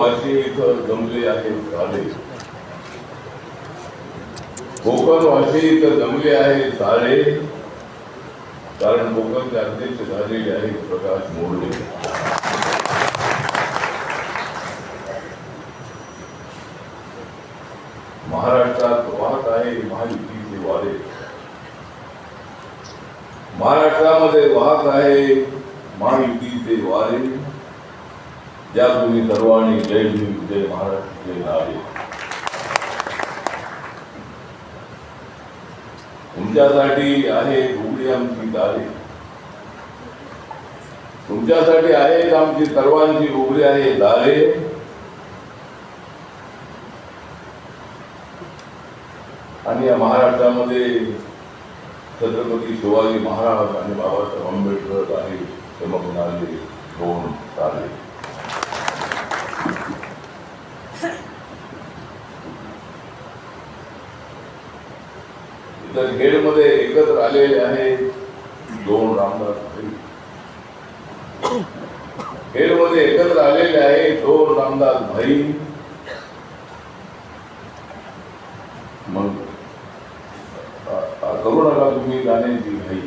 वाशी इथं जमले आहेत झाले कोकण वाशी इथं जमले आहे सारे. कारण कोकणचे अध्यक्ष झालेले आहेत प्रकाश मोडले महाराष्ट्रात वाहत आहे महायुतीचे वारे. महाराष्ट्रामध्ये वाहत आहे महायुतीचे वारे. या तुम्ही सर्वांनी जय भीम जय महाराष्ट्र जय नारे तुमच्यासाठी आहे उघडी आमची दारे तुमच्यासाठी आहेत आमची सर्वांची उघडी आहे दारे आणि या महाराष्ट्रामध्ये छत्रपती शिवाजी महाराज आणि बाबासाहेब आंबेडकर आहे चमकणारे दोन तारे. तर खेडमध्ये एकत्र आलेले आहे दोन रामदास भाई खेडमध्ये एकत्र आलेले आहे दोन रामदास भाई. मग करू नका तुम्ही गाण्याची भाई.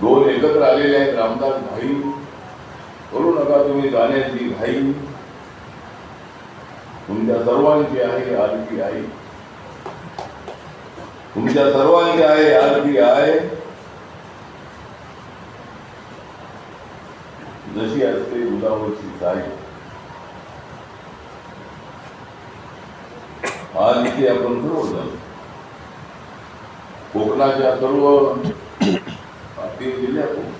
दोन एकत्र आलेले आहेत रामदास भाई. करू नका तुम्ही गाण्याची भाई. तुमच्या सर्वांची आहे आरती आहे तुमच्या सर्वांची आहे आरती आहे. जशी असते उदावरची साई. आज इथे आपण सर्वजण कोकणाच्या सर्व तीन जिल्ह्यातून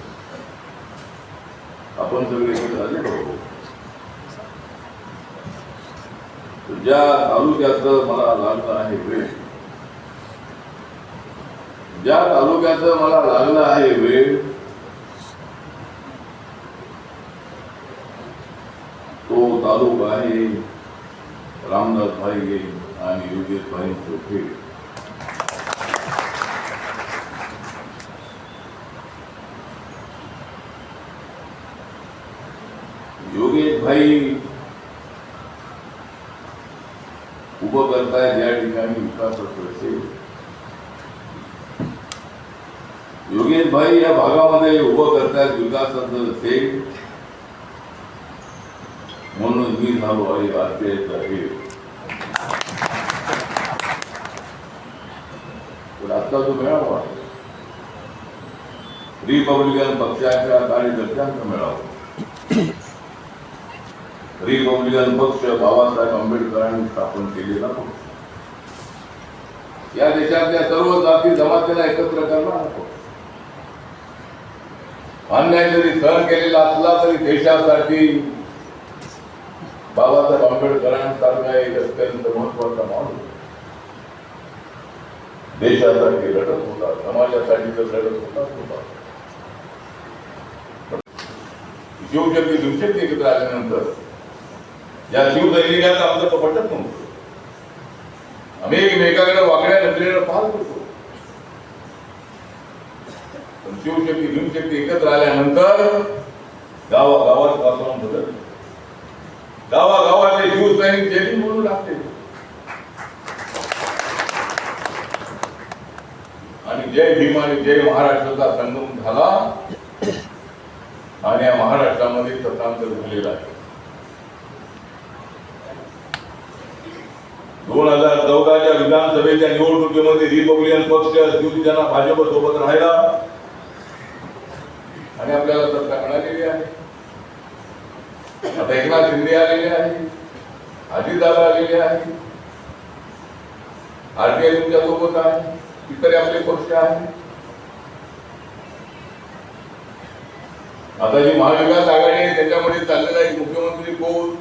आपण सगळे इकडे आलेलो आहोत. ज्या तालुक्याचं मला लागलं आहे वेळ ज्या तालुक्याचं मला लागलं आहे वेळ तो तालुका आहे रामदास भाई आणि योगेश भाई चोखे योगेश भाई उभं करताय ज्या ठिकाणी विकासाचं असेल योगेश भाई या भागामध्ये उभं करतायत विकासाचं ते म्हणून मी झालो आहे आरपीआयचा हे पण आता जो मेळावा रिपब्लिकन पक्षाच्या कार्यकर्त्यांचा मेळावा. रिपब्लिकन पक्ष बाबासाहेब आंबेडकरांनी स्थापन केलेला पक्ष. या देशातल्या सर्व जाती जमातीला एकत्र करणार पक्ष. अन्याय जरी सहन केलेला असला तरी देशासाठी बाबासाहेब आंबेडकरांसारखा एक अत्यंत महत्त्वाचा माणूस देशासाठी लढत होता समाजासाठी तर लढत होता होता शिवशक्ती दुशक्ती एकत्र आल्यानंतर या शिवसैनिकांना आपलं पटत नव्हतं. आम्ही एकमेकाकडे वाकड्या नजरेनं पाहत होतो पण शिवशक्ती भीमशक्ती एकत्र आल्यानंतर गावागावात वातावरण बदललं. गावागावातले शिवसैनिक जैन म्हणून लागते आणि जय भीम आणि जय महाराष्ट्राचा संगम झाला. आणि या महाराष्ट्रामध्ये सत्तांतर झालेला आहे. दोन हजार चौदाच्या विधानसभेच्या निवडणुकीमध्ये रिपब्लिकन पक्ष शिवसेना भाजप सोबत राहिला. आणि आपल्याला सत्ता मिळालेली आहे. आता एकनाथ शिंदे आलेले आहे. अजितदादा आलेले आहे. आरटीआय तुमच्यासोबत आहे. इतर आपले पक्ष आहे आता जी महाविकास आघाडी आहे त्याच्यामध्ये चाललेला एक मुख्यमंत्री कोण?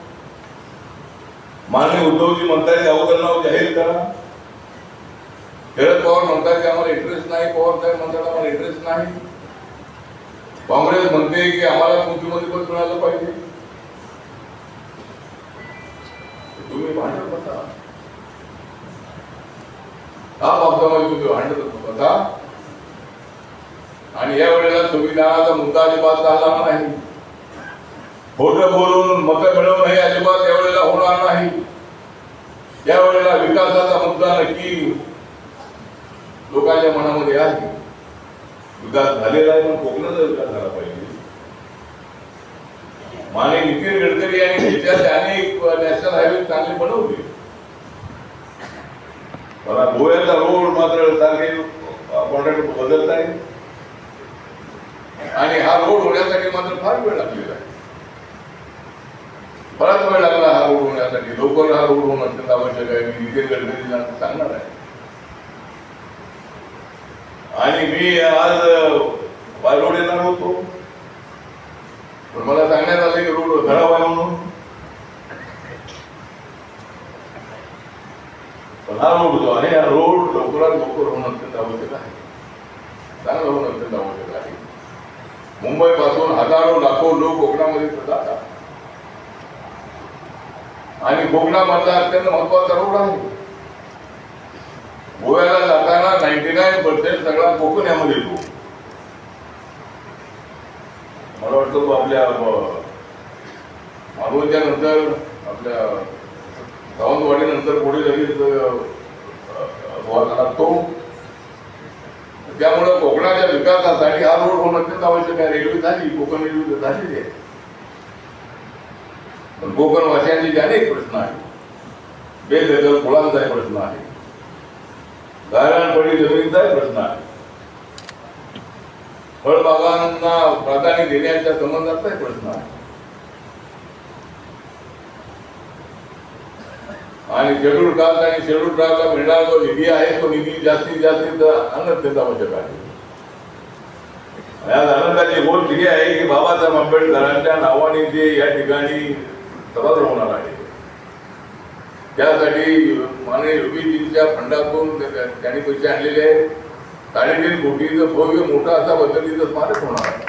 माननीय उद्धवजी म्हणतात की नाव जाहीर करा. शरद पवार म्हणतात की आम्हाला इंटरेस्ट नाही. पवार साहेब म्हणतात आम्हाला इंटरेस्ट नाही. काँग्रेस म्हणते की आम्हाला मुख्यमंत्री पण मिळालं पाहिजे. तुम्ही भांडत होता हा पक्षामध्ये तुम्ही भांडत होता आणि या वेळेला संविधानाचा मुद्दा अजिबात झाला नाही. खोट बोलून मत मिळवून हे अजिबात यावेळेला होणार नाही. यावेळेला विकासाचा मुद्दा नक्की लोकांच्या मनामध्ये आहे. विकास झालेला आहे पण कोकणाचा विकास झाला पाहिजे. माने नितीन गडकरी यांनी देशात अनेक नॅशनल हायवे चांगले बनवले. मला गोव्याचा रोड मात्र चांगले कॉन्ट्रॅक्ट बदलत आहे आणि हा रोड होण्यासाठी मात्र फार वेळ लागलेला आहे. बराच वेळ लागला हा रोड होण्यासाठी. लवकर हा रोड होणं अत्यंत आवश्यक आहे. मी नितीन गडकरींना सांगणार आहे. आणि मी आज बाय रोड येणार होतो. पण मला सांगण्यात आले की रोड खराब आहे म्हणून. पण हा रोड जो आहे हा रोड लवकरात लवकर होणं अत्यंत आवश्यक आहे चांगलं होणं अत्यंत आवश्यक आहे मुंबई पासून हजारो लाखो लोक कोकणामध्ये जातात. आणि कोकणामधला अत्यंत महत्त्वाचा रोड आहे. गोव्याला जाताना नाईन्टी नाईन पर्सेंट सगळा कोकण यामध्ये येतो. मला वाटतं तो आपल्या मालवणच्या नंतर आपल्या सावंतवाडी नंतर पुढे लगेच लागतो त्यामुळं कोकणाच्या विकासासाठी हा रोड होणं अत्यंत आवश्यक आहे. रेल्वे झाली कोकण रेल्वे झालेली आहे. पण कोकण वासियांचे अनेक प्रश्न आहेत बेदखल फुलांचा प्रश्न आहे गायरानपडी जमिनीचा प्रश्न आहे. फळबागांना प्राधान्य देण्याच्या संबंधाचाही प्रश्न आहे. आणि शेड्यूल कास्ट आणि शेड्यूल ट्रायबला मिळणारा जो निधी आहे तो निधी जास्तीत जास्तीत आणणं आवश्यक आहे. यात आनंदाची गोष्ट ही आहे की बाबासाहेब आंबेडकरांच्या नावाने जे या ठिकाणी सभागृह होणार आहे. त्यासाठी माने योगीजींच्या फंडातून त्यांनी पैसे आणलेले आहेत. साडेतीन कोटीचं भव्य मोठा असा पद्धतीचं स्मारक होणार आहे.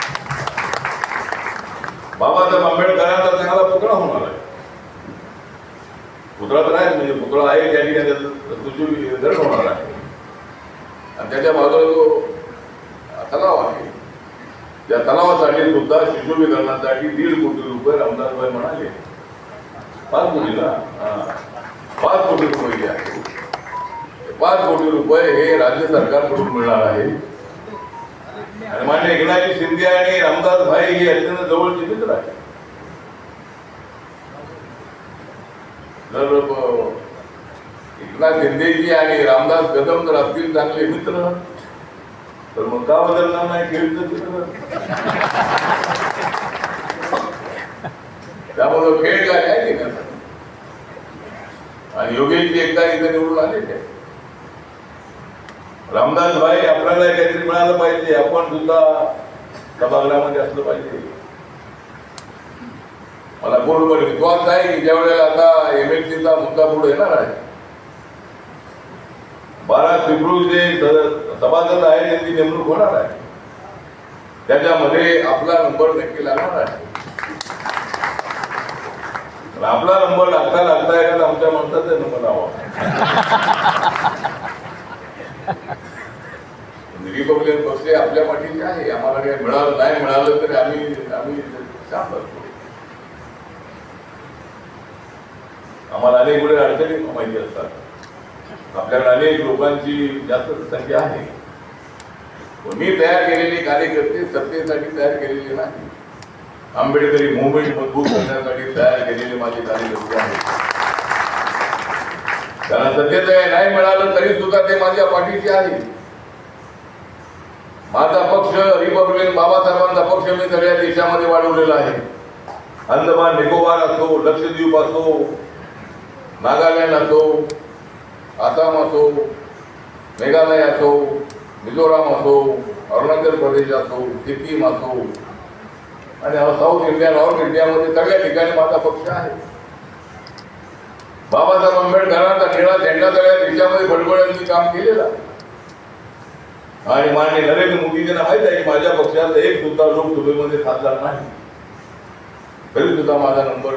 बाबासाहेब आंबेडकरांचा चांगला पुतळा होणार आहे. पुतळा तर आहे म्हणजे पुतळा आहे त्या ठिकाणी त्याचं धरण होणार आहे. आणि त्याच्या बाजूला जो तलाव आहे त्या तलावासाठी सुद्धा सुशोभीकरणासाठी दीड कोटी रुपये रामदासभाई म्हणाले. पाच कोटीला? हा. पाच कोटी रुपये आहे पाच कोटी रुपये हे राज्य सरकारकडून मिळणार आहे. आणि मान्य एकनाथजी शिंदे आणि रामदास भाई हे अत्यंत जवळचे मित्र आहे जर एकनाथ शिंदेजी आणि रामदास कदम जर असतील चांगले मित्र. तर मग का बदलणार नाही खेळचं चित्र? त्यामुळं खेळ काय आहे की नाही आणि योगेशजी एकदा एकदा निवडून आले ते. रामदास भाई आपल्याला काहीतरी मिळालं पाहिजे आपण सुद्धा सभागृहामध्ये असलं पाहिजे. मला पूर्णपणे विश्वास आहे की ज्या वेळेला आता एम एल सीचा मुद्दा पुढे येणार आहे. बारा फेब्रुवारी जे सभासद आहे त्यांची नेमणूक होणार आहे. त्याच्यामध्ये आपला नंबर नक्की लागणार आहे. आपला नंबर लागता लागता एखादा आमच्या माणसाचा नंबर लावा. रिपब्लिकन पक्ष हे आपल्या पाठीचे आहे. आम्हाला काही मिळालं नाही मिळालं तरी आम्ही आम्ही असतो आम्हाला अनेक गुन्हे अडचणी माहिती असतात. आपल्याकडे अनेक लोकांची जास्त संख्या आहे. पण मी तयार केलेले कार्यकर्ते सत्तेसाठी तयार केलेले नाही. आंबेडकरी मुवमेंट मजबूत करण्यासाठी तयार केलेले माझे कार्यकर्ते आहेत त्यांना नाही मिळालं तरी सुद्धा ते माझ्या पाठीशी आहे. माझा पक्ष रिपब्लिकन बाबासाहेबांचा पक्ष मी सगळ्या देशामध्ये वाढवलेला आहे. अंदमान निकोबार असो लक्षद्वीप असो नागालँड असो आसाम असो मेघालय असो मिझोराम असो अरुणाचल प्रदेश असो सिक्कीम असो आणि साऊथ इंडिया नॉर्थ इंडियामध्ये सगळ्या ठिकाणी माझा पक्ष आहे. बाबासाहेब आंबेडकरांचा निळा झेंडा सगळ्या देशामध्ये बडबड्यांनी काम केलेलं आणि मान्य नरेंद्र मोदीजींना माहीत आहे की माझ्या पक्षाचा एक सुद्धा लोकसभेमध्ये खासदार नाही. तरी सुद्धा माझा नंबर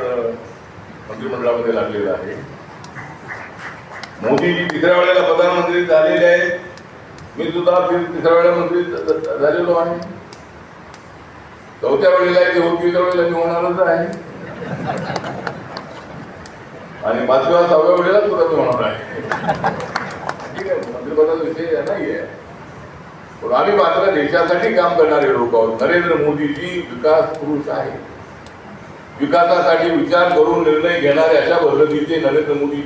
मंत्रिमंडळामध्ये लागलेला आहे. मोदीजी तिसऱ्या वेळेला प्रधानमंत्री झालेले आहेत. मी सुद्धा तिसऱ्या वेळेला मंत्री झालेलो आहे. चौथ्या वेळेला ते होती वेळेला मी होणारच आहे. आणि पाचव्या सहाव्या वेळेला सुद्धा मी होणार आहे. ठीक आहे मंत्रिपदाचा विषय नाहीये. पण आम्ही मात्र देशासाठी काम करणारे लोक आहोत. नरेंद्र मोदीजी विकास पुरुष आहे विकासासाठी विचार करून निर्णय घेणारे अशा पद्धतीचे नरेंद्र मोदी